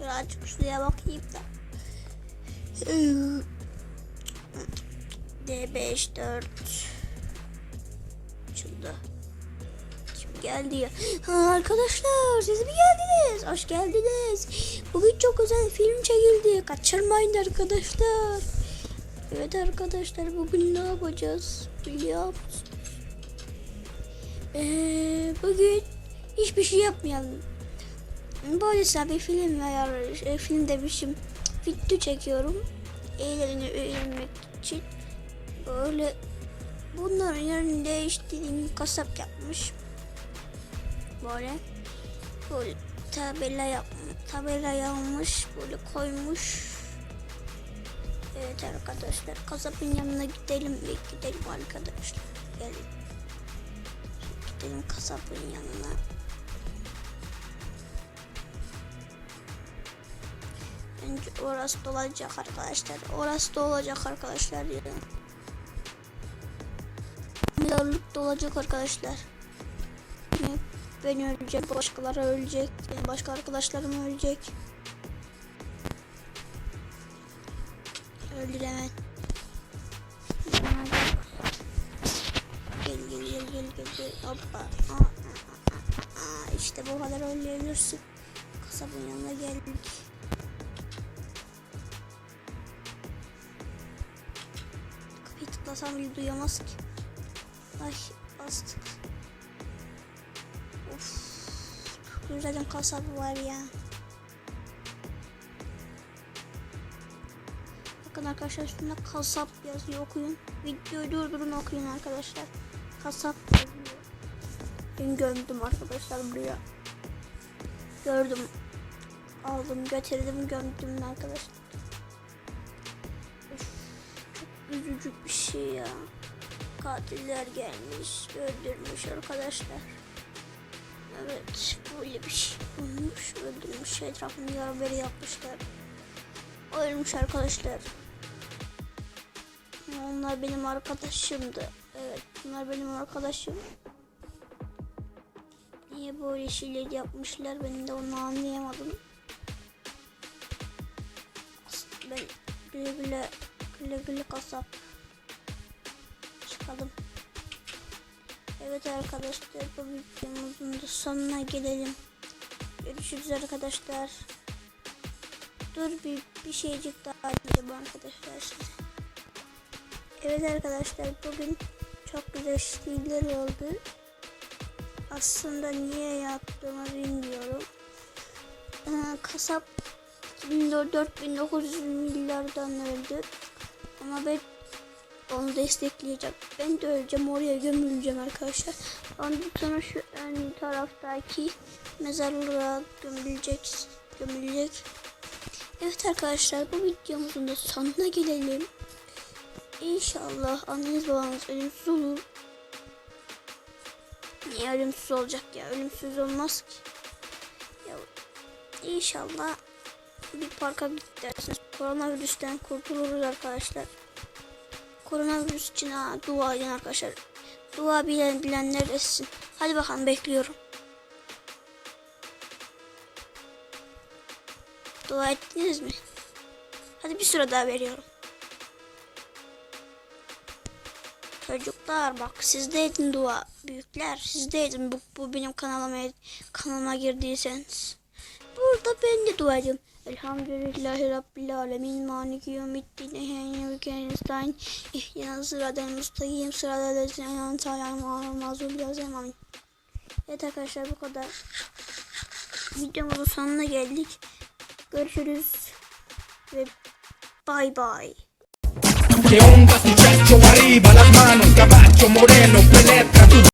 Birazcık suya bakayım da. D5 4 açıldı. Kim geldi ya? Ha, arkadaşlar siz mi geldiniz? Hoş geldiniz. Bugün çok özel film çekildi. Kaçırmayın arkadaşlar. Evet arkadaşlar bugün ne yapacağız biliyor musunuz? Ee, bugün hiçbir şey yapmayalım. Böylesine bir film veya e, film demişim. Video çekiyorum. Eğlenip eğlenmek için. Böyle bunların yerini değiştirdiğim kasap yapmış. Böyle böyle tabela yapmış. Tabela yapmış. Böyle koymuş. Evet arkadaşlar kasabın yanına gidelim mi? Gidelim arkadaşlar. Gelin. Gidelim kasabın yanına. Bence orası dolacak arkadaşlar. Orası dolacak arkadaşlar ya. Milyarlık dolacak arkadaşlar. Ben öleceğim, başkaları ölecek, başka arkadaşlarım ölecek. Öldür hemen. Gel gel gel gel gel gel. Hoppa. Aa, aa, aa, aa. İşte bu kadar öldürürsün. Kasabın yanına geldik. Tıklasam bile duyamaz ki. Ay bastık. Of. Zaten kasabı var ya. Bakın arkadaşlar üstünde kasap yazıyor okuyun. Videoyu durdurun okuyun arkadaşlar. Kasap yazıyor. Ben gömdüm arkadaşlar buraya. Gördüm. Aldım götürdüm gömdüm arkadaşlar. Üzücü bir şey ya. Katiller gelmiş öldürmüş arkadaşlar. Evet böyle bir şey olmuş öldürmüş etrafını yarberi yapmışlar. Ölmüş arkadaşlar. Onlar benim arkadaşımdı. Evet bunlar benim arkadaşım. Niye böyle şeyler yapmışlar ben de onu anlayamadım. Ben güle güle güle güle kasap. Çıkalım. Evet arkadaşlar bu videomuzun da sonuna gelelim. Görüşürüz arkadaşlar. Dur bir, bir şeycik daha diyeceğim arkadaşlar size. Evet arkadaşlar bugün çok güzel şeyler oldu. Aslında niye yaptığımı bilmiyorum. Ee, kasap 4900 milyardan öldü. Ama ben onu destekleyeceğim. Ben de öleceğim oraya gömüleceğim arkadaşlar. Ondan sonra şu ön taraftaki mezarlığa gömülecek. gömülecek. Evet arkadaşlar bu videomuzun da sonuna gelelim. İnşallah anneniz babanız ölümsüz olur. Niye ölümsüz olacak ya? Ölümsüz olmaz ki. Ya inşallah bir parka gidersiniz. Koronavirüsten kurtuluruz arkadaşlar. Koronavirüs için ha, dua edin arkadaşlar. Dua bilen bilenler etsin. Hadi bakalım bekliyorum. Dua ettiniz mi? Hadi bir süre daha veriyorum. Çocuklar bak siz de edin dua. Büyükler siz de edin bu, bu benim kanalıma kanalıma girdiyseniz. Burada ben de dua ediyorum. Elhamdülillahi Rabbil Alemin Maliki Yevmiddin Ehenne ve Kenestayn İhtina sıradan müstakim sırada lezine tayyam mazul yazayım amin. Evet arkadaşlar bu kadar. Videomuzun sonuna geldik. Görüşürüz ve bay bay. Que onda su checho arriba, las manos, caballo moreno, penetra tu